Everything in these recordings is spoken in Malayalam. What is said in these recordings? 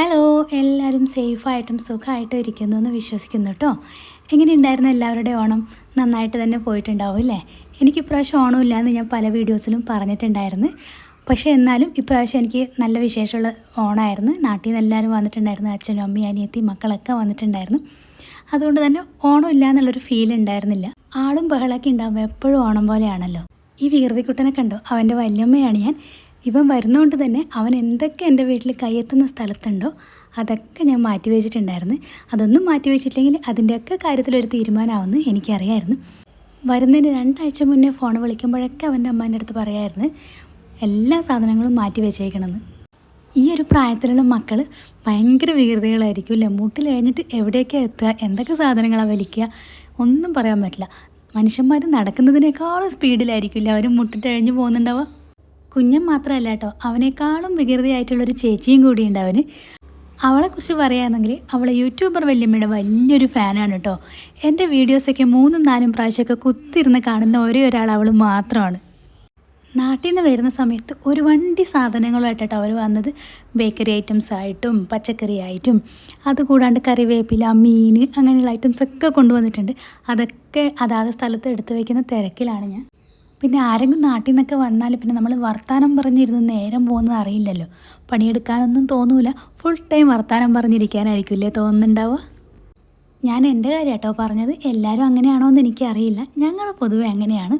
ഹലോ എല്ലാവരും സേഫായിട്ടും സുഖമായിട്ടും ഇരിക്കുന്നു എന്ന് വിശ്വസിക്കുന്നു കേട്ടോ എങ്ങനെയുണ്ടായിരുന്നു എല്ലാവരുടെ ഓണം? നന്നായിട്ട് തന്നെ പോയിട്ടുണ്ടാവും അല്ലേ എനിക്ക് ഇപ്രാവശ്യം ഓണമില്ല എന്ന് ഞാൻ പല വീഡിയോസിലും പറഞ്ഞിട്ടുണ്ടായിരുന്നു. പക്ഷേ എന്നാലും ഇപ്രാവശ്യം എനിക്ക് നല്ല വിശേഷമുള്ള ഓണമായിരുന്നു നാട്ടിൽ നിന്ന് എല്ലാവരും വന്നിട്ടുണ്ടായിരുന്നു. അച്ഛനും അമ്മയും അനിയത്തി മക്കളൊക്കെ വന്നിട്ടുണ്ടായിരുന്നു. അതുകൊണ്ട് തന്നെ ഓണമില്ല എന്നുള്ളൊരു ഫീൽ ഉണ്ടായിരുന്നില്ല. ആളും ബഹളമൊക്കെ ഉണ്ടാകുമ്പോൾ എപ്പോഴും ഓണം പോലെയാണല്ലോ. ഈ വീർതിക്കുട്ടനെ കണ്ടോ? അവന്റെ വല്യമ്മയാണ് ഞാൻ. ഇവൻ വരുന്നതുകൊണ്ട് തന്നെ അവൻ എന്തൊക്കെ എന്റെ വീട്ടിൽ കയ്യെത്തുന്ന സ്ഥലത്തുണ്ടോ അതൊക്കെ ഞാൻ മാറ്റി വെച്ചിട്ടുണ്ടായിരുന്നു. അതൊന്നും മാറ്റി വെച്ചിട്ടില്ലെങ്കിൽ അതിന്റെയൊക്കെ കാര്യത്തിലൊരു തീരുമാനമാവുമെന്ന് എനിക്കറിയായിരുന്നു. വരുന്നതിന് രണ്ടാഴ്ച മുന്നേ ഫോൺ വിളിക്കുമ്പോഴൊക്കെ അവന്റെ അമ്മേന്റെ അടുത്ത് പറയായിരുന്നു എല്ലാ സാധനങ്ങളും മാറ്റി വെച്ചേക്കണമെന്ന് ഈ ഒരു പ്രായത്തിലുള്ള മക്കൾ ഭയങ്കര വികൃതികളായിരിക്കും അല്ലേ മുട്ടിൽ കഴിഞ്ഞിട്ട് എവിടെയൊക്കെയാണ് എത്തുക എന്തൊക്കെ സാധനങ്ങളാണ് വലിക്കുക ഒന്നും പറയാൻ പറ്റില്ല. മനുഷ്യന്മാർ നടക്കുന്നതിനേക്കാളും സ്പീഡിലായിരിക്കില്ല അവർ മുട്ടിട്ട് കഴിഞ്ഞ് പോകുന്നുണ്ടാവുക? കുഞ്ഞൻ മാത്രമല്ല കേട്ടോ അവനേക്കാളും വികൃതിയായിട്ടുള്ളൊരു ചേച്ചിയും കൂടിയുണ്ട് അവന്. അവളെക്കുറിച്ച് പറയുകയാണെങ്കിൽ അവൾ യൂട്യൂബർ വല്യമ്മയുടെ വലിയൊരു ഫാനാണ് കേട്ടോ. എന്റെ വീഡിയോസൊക്കെ മൂന്നും നാലും പ്രാവശ്യമൊക്കെ കുത്തിരുന്ന് കാണുന്ന ഒരേ ഒരാൾ അവൾ മാത്രമാണ്. നാട്ടിൽ നിന്ന് വരുന്ന സമയത്ത് ഒരു വണ്ടി സാധനങ്ങളുമായിട്ടാണ് അവർ വന്നത്. ബേക്കറി ഐറ്റംസ് ആയിട്ടും പച്ചക്കറി ആയിട്ടും അതുകൂടാണ്ട് കറിവേപ്പില മീൻ അങ്ങനെയുള്ള ഐറ്റംസ് ഒക്കെ കൊണ്ടുവന്നിട്ടുണ്ട്. അതൊക്കെ അതാത് സ്ഥലത്ത് എടുത്തു വയ്ക്കുന്ന തിരക്കിലാണ് ഞാൻ. പിന്നെ ആരെങ്കിലും നാട്ടിൽ നിന്നൊക്കെ വന്നാൽ പിന്നെ നമ്മൾ വർത്തമാനം പറഞ്ഞിരുന്ന് നേരം പോകുന്നത് അറിയില്ലല്ലോ. പണിയെടുക്കാനൊന്നും തോന്നൂല. ഫുൾ ടൈം വർത്തമാനം പറഞ്ഞിരിക്കാനായിരിക്കില്ലേ തോന്നുന്നുണ്ടാവുക? ഞാൻ എന്റെ കാര്യം കേട്ടോ പറഞ്ഞത്. എല്ലാവരും അങ്ങനെയാണോ എന്ന് എനിക്കറിയില്ല. ഞങ്ങൾ പൊതുവെ അങ്ങനെയാണ്.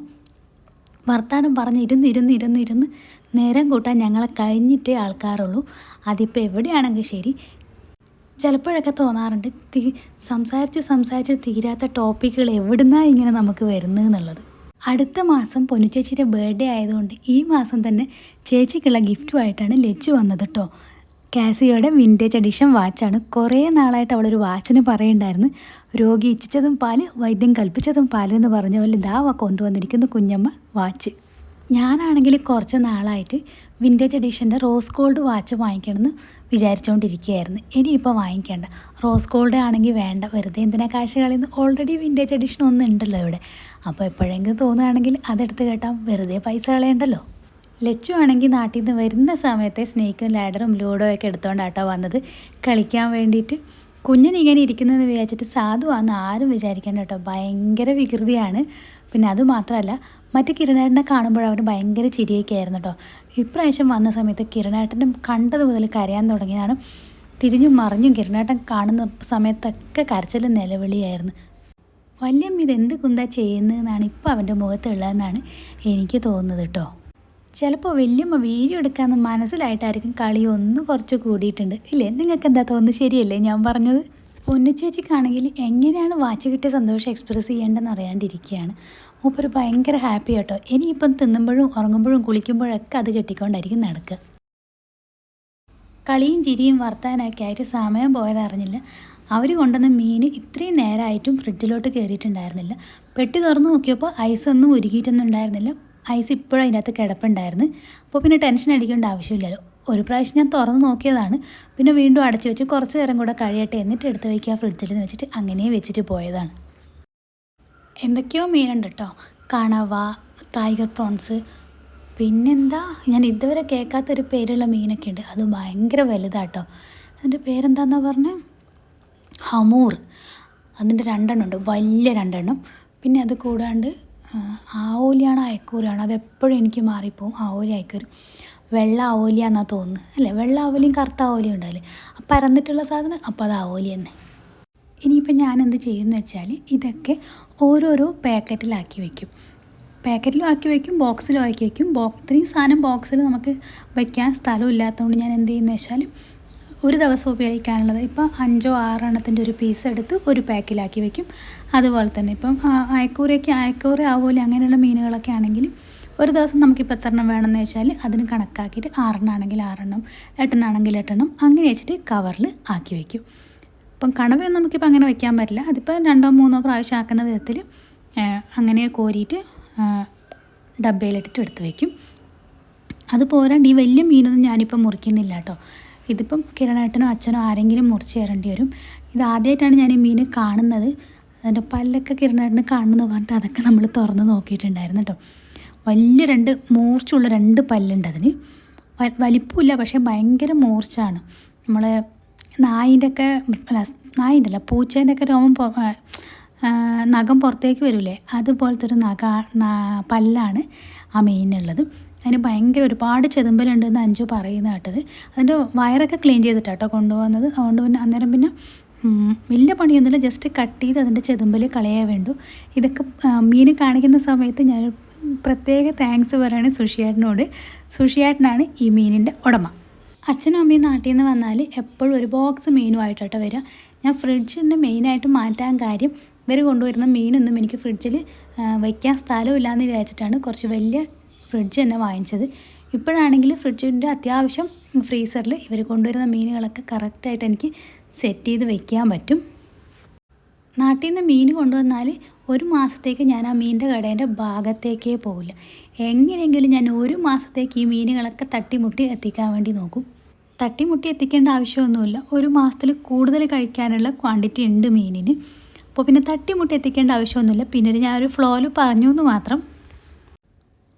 വർത്താനം പറഞ്ഞ് ഇരുന്ന് ഇരുന്ന് ഇരുന്ന് ഇരുന്ന് നേരം കൂട്ടാൻ ഞങ്ങളെ കഴിഞ്ഞിട്ടേ ആൾക്കാരുള്ളൂ. അതിപ്പോൾ എവിടെയാണെങ്കിൽ ശരി. ചിലപ്പോഴൊക്കെ തോന്നാറുണ്ട്. തീ സംസാരിച്ച് സംസാരിച്ച് തീരാത്ത ടോപ്പിക്കുകൾ എവിടുന്നാണ് ഇങ്ങനെ നമുക്ക് വരുന്നത് എന്നുള്ളത്. അടുത്ത മാസം പൊന്നുചേച്ചിയുടെ ബർത്ത്ഡേ ആയതുകൊണ്ട് ഈ മാസം തന്നെ ചേച്ചിക്കുള്ള ഗിഫ്റ്റുമായിട്ടാണ് ലച്ചു വന്നത് കേട്ടോ കാസിയോടെ വിന്റേജ് എഡിഷൻ വാച്ചാണ് കുറേ നാളായിട്ട് അവളൊരു വാച്ചിന് പറയുണ്ടായിരുന്നു. രോഗി ഇച്ഛിച്ചതും പാൽ വൈദ്യം കൽപ്പിച്ചതും പാലെന്ന് പറഞ്ഞ പോലെ ഇതാ കൊണ്ടുവന്നിരിക്കുന്നു കുഞ്ഞമ്മ വാച്ച് ഞാനാണെങ്കിൽ കുറച്ച് നാളായിട്ട് വിന്റേജ് എഡിഷന്റെ റോസ് ഗോൾഡ് വാച്ച് വാങ്ങിക്കണമെന്ന് വിചാരിച്ചുകൊണ്ടിരിക്കുകയായിരുന്നു ഇനിയിപ്പോൾ വാങ്ങിക്കേണ്ട. റോസ് ഗോൾഡ് ആണെങ്കിൽ വേണ്ട. വെറുതെ എന്തിനാ കാശ് കളയുന്നു ഓൾറെഡി വിന്റേജ് എഡിഷൻ ഒന്നും ഉണ്ടല്ലോ ഇവിടെ. അപ്പോൾ എപ്പോഴെങ്കിലും തോന്നുകയാണെങ്കിൽ അതെടുത്ത് കേട്ടാൽ വെറുതെ പൈസ കളയണ്ടല്ലോ. ലച്ചു ആണെങ്കിൽ നാട്ടിൽ നിന്ന് വരുന്ന സമയത്തെ സ്നേക്കും ലാഡറും ലൂഡോ ഒക്കെ എടുത്തോണ്ടാട്ടോ വന്നത്. കളിക്കാൻ വേണ്ടിയിട്ട്. കുഞ്ഞിനിങ്ങനെ ഇരിക്കുന്നതെന്ന് വിചാരിച്ചിട്ട് സാധുവാന്ന് ആരും വിചാരിക്കേണ്ട കേട്ടോ ഭയങ്കര വികൃതിയാണ്. പിന്നെ അതുമാത്രമല്ല മറ്റു കിരണേട്ടനെ കാണുമ്പോൾ അവന് ഭയങ്കര ചിരിയൊക്കെ ആയിരുന്നു കേട്ടോ. ഇപ്രാവശ്യം വന്ന സമയത്ത് കിരണേട്ടനും കണ്ടത് മുതൽ കരയാൻ തുടങ്ങിയതാണ്. തിരിഞ്ഞും മറിഞ്ഞും കിരണേട്ടൻ കാണുന്ന സമയത്തൊക്കെ കരച്ചൽ നിലവിളിയായിരുന്നു. വല്യമ്മ ഇതെന്ത് കുന്താ ചെയ്യുന്നതെന്നാണ് ഇപ്പോൾ അവന്റെ മുഖത്തുള്ളതെന്നാണ് എനിക്ക് തോന്നുന്നത് കേട്ടോ. ചിലപ്പോൾ വല്യമ്മ വീഡിയോ എടുക്കാമെന്ന് മനസ്സിലായിട്ടായിരിക്കും കളി ഒന്ന് കുറച്ച് കൂടിയിട്ടുണ്ട്. ഇല്ലേ? നിങ്ങൾക്ക് എന്താ തോന്നുന്നത്? ശരിയല്ലേ ഞാൻ പറഞ്ഞത്? പൊന്നുചേച്ചിക്കാണെങ്കിൽ എങ്ങനെയാണ് വാച്ച് കിട്ടിയ സന്തോഷം എക്സ്പ്രസ് ചെയ്യേണ്ടതെന്ന് അറിയാണ്ടിരിക്കുകയാണ്. മൂപ്പര് ഭയങ്കര ഹാപ്പി കേട്ടോ ഇനിയിപ്പം തിന്നുമ്പോഴും ഉറങ്ങുമ്പോഴും കുളിക്കുമ്പോഴൊക്കെ അത് കെട്ടിക്കൊണ്ടായിരിക്കും നടക്കുക. കളിയും ചിരിയും വർത്താനൊക്കെ ആയിട്ട് സമയം പോയതറിഞ്ഞില്ല അവർ കൊണ്ടുവന്ന മീൻ ഇത്രയും നേരമായിട്ടും ഫ്രിഡ്ജിലോട്ട് കയറിയിട്ടുണ്ടായിരുന്നില്ല. പെട്ടി തുറന്ന് നോക്കിയപ്പോൾ ഐസ് ഒന്നും ഉരുകിയിട്ടൊന്നും ഉണ്ടായിരുന്നില്ല. ഐസ് ഇപ്പോഴും അതിനകത്ത് കിടപ്പുണ്ടായിരുന്നു. അപ്പോൾ പിന്നെ ടെൻഷൻ അടിക്കേണ്ട ആവശ്യമില്ലല്ലോ. ഒരു പ്രാവശ്യം ഞാൻ തുറന്ന് നോക്കിയതാണ്. പിന്നെ വീണ്ടും അടച്ചു വെച്ച് കുറച്ച് നേരം കൂടെ കഴിയട്ടെ എന്നിട്ട് എടുത്ത് വയ്ക്കുക ഫ്രിഡ്ജിൽ നിന്ന് വെച്ചിട്ട് അങ്ങനെ വെച്ചിട്ട് പോയതാണ്. എന്തൊക്കെയോ മീനുണ്ട് കേട്ടോ. കണവ ടൈഗർ പ്രോൺസ്. പിന്നെന്താ? ഞാൻ ഇതുവരെ കേൾക്കാത്തൊരു പേരുള്ള മീനൊക്കെ ഉണ്ട്. അത് ഭയങ്കര വലുതാട്ടോ അതിന്റെ പേരെന്താന്നാ പറഞ്ഞത് ഹമൂർ. അതിന്റെ രണ്ടെണ്ണം ഉണ്ട് വലിയ രണ്ടെണ്ണം. പിന്നെ അത് കൂടാണ്ട് ആവോലിയാണോ അയക്കൂരാണോ? അതെപ്പോഴും എനിക്ക് മാറിപ്പോവും. ആവോലി അയക്കൂര്. വെള്ള ആവോലി എന്നാണ് തോന്നുന്നത് അല്ലേ? വെള്ള ആവോലിയും കറുത്ത ആവോലിയും ഉണ്ടല്ലേ? അപ്പം പരന്നിട്ടുള്ള സാധനം അപ്പോൾ അത് ആവോലി തന്നെ. ഇനിയിപ്പോൾ ഞാൻ എന്ത് ചെയ്യുമെന്ന് വെച്ചാൽ ഇതൊക്കെ ഓരോരോ പാക്കറ്റിലാക്കി വയ്ക്കും പാക്കറ്റിലും ആക്കി വയ്ക്കും ബോക്സിലും ആക്കി വയ്ക്കും ബോ ഇത്രയും സാധനം ബോക്സിൽ നമുക്ക് വയ്ക്കാൻ സ്ഥലം ഇല്ലാത്തതുകൊണ്ട് ഞാൻ എന്ത് ചെയ്യുന്നു വെച്ചാൽ ഒരു ദിവസം ഉപയോഗിക്കാനുള്ളത് ഇപ്പോൾ അഞ്ചോ ആറെണ്ണത്തിന്റെ ഒരു പീസ് എടുത്ത് ഒരു പാക്കിലാക്കി വയ്ക്കും അതുപോലെ തന്നെ ഇപ്പം അയക്കൂരയ്ക്ക് അയക്കൂര ആവോലി അങ്ങനെയുള്ള മീനുകളൊക്കെ ആണെങ്കിൽ ഒരു ദിവസം നമുക്കിപ്പോൾ എത്ര എണ്ണം വേണമെന്ന് വെച്ചാൽ അതിന് കണക്കാക്കിയിട്ട് ആറെണ്ണമാണെങ്കിൽ ആറെണ്ണം എട്ടെണ്ണാണെങ്കിൽ എട്ടെണ്ണം അങ്ങനെ വെച്ചിട്ട് കവറിൽ ആക്കി വയ്ക്കും ഇപ്പം കണവയൊന്നും നമുക്കിപ്പോൾ അങ്ങനെ വയ്ക്കാൻ പറ്റില്ല. അതിപ്പോൾ രണ്ടോ മൂന്നോ പ്രാവശ്യം ആക്കുന്ന വിധത്തിൽ അങ്ങനെ കോരിയിട്ട് ഡബയിലിട്ടിട്ട് എടുത്ത് വയ്ക്കും അത് പോരാണ്ട് ഈ വലിയ മീനൊന്നും ഞാനിപ്പോൾ മുറിക്കുന്നില്ല കേട്ടോ. ഇതിപ്പം കിരണേട്ടനോ അച്ഛനോ ആരെങ്കിലും മുറിച്ച് തരേണ്ടി വരും. ഇത് ആദ്യമായിട്ടാണ് ഞാൻ ഈ മീൻ കാണുന്നത്. അതിന്റെ പല്ലൊക്കെ കിരണേട്ടന് കാണുന്നു പറഞ്ഞിട്ട് അതൊക്കെ നമ്മൾ തുറന്ന് നോക്കിയിട്ടുണ്ടായിരുന്നു കേട്ടോ. വലിയ രണ്ട് മൂർച്ചയുള്ള രണ്ട് പല്ലുണ്ട് അതിന്. വലിപ്പമില്ല പക്ഷേ ഭയങ്കര മൂർച്ചാണ് നമ്മൾ നായിന്റെ ഒക്കെ അല്ല നായിന്റെ അല്ല പൂച്ചേന്റെ ഒക്കെ രോമം നഖം പുറത്തേക്ക് വരില്ലേ അതുപോലത്തെ ഒരു നഖ പല്ലാണ് ആ മെയിനുള്ളത് അതിന് ഭയങ്കര ഒരുപാട് ചെതുമ്പലുണ്ട് എന്ന് അഞ്ചു പറയുന്ന കേട്ടത്. അതിന്റെ വയറൊക്കെ ക്ലീൻ ചെയ്തിട്ടാട്ടോ കൊണ്ടുപോകുന്നത്. അതുകൊണ്ട് പിന്നെ അന്നേരം പിന്നെ വലിയ പണിയൊന്നുമില്ല. ജസ്റ്റ് കട്ട് ചെയ്ത് അതിന്റെ ചെതുമ്പൽ കളയാൻ വേണ്ടു. ഇതൊക്കെ മീൻ കാണിക്കുന്ന സമയത്ത് ഞാൻ പ്രത്യേക താങ്ക്സ് പറയുകയാണ് സുഷിയേട്ടനോട്. സുഷിയേട്ടനാണ് ഈ മീനിന്റെ ഉടമ. അച്ഛനും അമ്മയും നാട്ടിൽ നിന്ന് വന്നാൽ എപ്പോഴും ഒരു ബോക്സ് മീനുമായിട്ടോ വരിക. ഞാൻ ഫ്രിഡ്ജിന്റെ മെയിനായിട്ട് മാറ്റാൻ കാര്യം ഇവർ കൊണ്ടുവരുന്ന മീനൊന്നും എനിക്ക് ഫ്രിഡ്ജിൽ വയ്ക്കാൻ സ്ഥലമില്ലാന്ന് വിചാരിച്ചിട്ടാണ് കുറച്ച് വലിയ ഫ്രിഡ്ജ് തന്നെ വാങ്ങിച്ചത്. ഇപ്പോഴാണെങ്കിൽ ഫ്രിഡ്ജിന്റെ അത്യാവശ്യം ഫ്രീസറിൽ ഇവർ കൊണ്ടുവരുന്ന മീനുകളൊക്കെ കറക്റ്റായിട്ട് എനിക്ക് സെറ്റ് ചെയ്ത് വെക്കാൻ പറ്റും. നാട്ടിൽ നിന്ന് മീൻ കൊണ്ടുവന്നാൽ ഒരു മാസത്തേക്ക് ഞാൻ ആ മീനിന്റെ കടേന്റെ ഭാഗത്തേക്കേ പോകില്ല എങ്ങനെയെങ്കിലും ഞാൻ ഒരു മാസത്തേക്ക് ഈ മീനുകളൊക്കെ തട്ടിമുട്ടി എത്തിക്കാൻ വേണ്ടി നോക്കും. തട്ടിമുട്ടി എത്തിക്കേണ്ട ആവശ്യമൊന്നുമില്ല. ഒരു മാസത്തിൽ കൂടുതൽ കഴിക്കാനുള്ള ക്വാണ്ടിറ്റി ഉണ്ട് മീനിന്. അപ്പോൾ പിന്നെ തട്ടിമുട്ടി എത്തിക്കേണ്ട ആവശ്യമൊന്നുമില്ല. പിന്നെ ഒരു ഞാനൊരു ഫ്ലോയിൽ പറഞ്ഞു എന്ന് മാത്രം.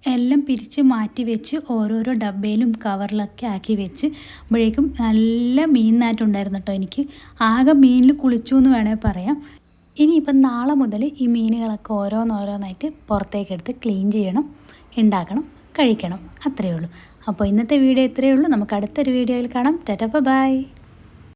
എല്ലാം പിരിച്ച് മാറ്റി വെച്ച് ഓരോരോ ഡബ്ബയിലും കവറിലൊക്കെ ആക്കി വെച്ച് അപ്പോഴേക്കും നല്ല മീനായിട്ടുണ്ടായിരുന്നു കേട്ടോ എനിക്ക്. ആകെ മീനിൽ കുളിച്ചു എന്ന് വേണേൽ പറയാം. ഇനിയിപ്പം നാളെ മുതൽ ഈ മീനുകളൊക്കെ ഓരോന്നോരോന്നായിട്ട് പുറത്തേക്കെടുത്ത് ക്ലീൻ ചെയ്യണം ഉണ്ടാക്കണം കഴിക്കണം. അത്രയേ ഉള്ളൂ. അപ്പോൾ ഇന്നത്തെ വീഡിയോ ഇത്രയേ ഉള്ളൂ. നമുക്ക് അടുത്തൊരു വീഡിയോയിൽ കാണാം. ടാറ്റ ബൈ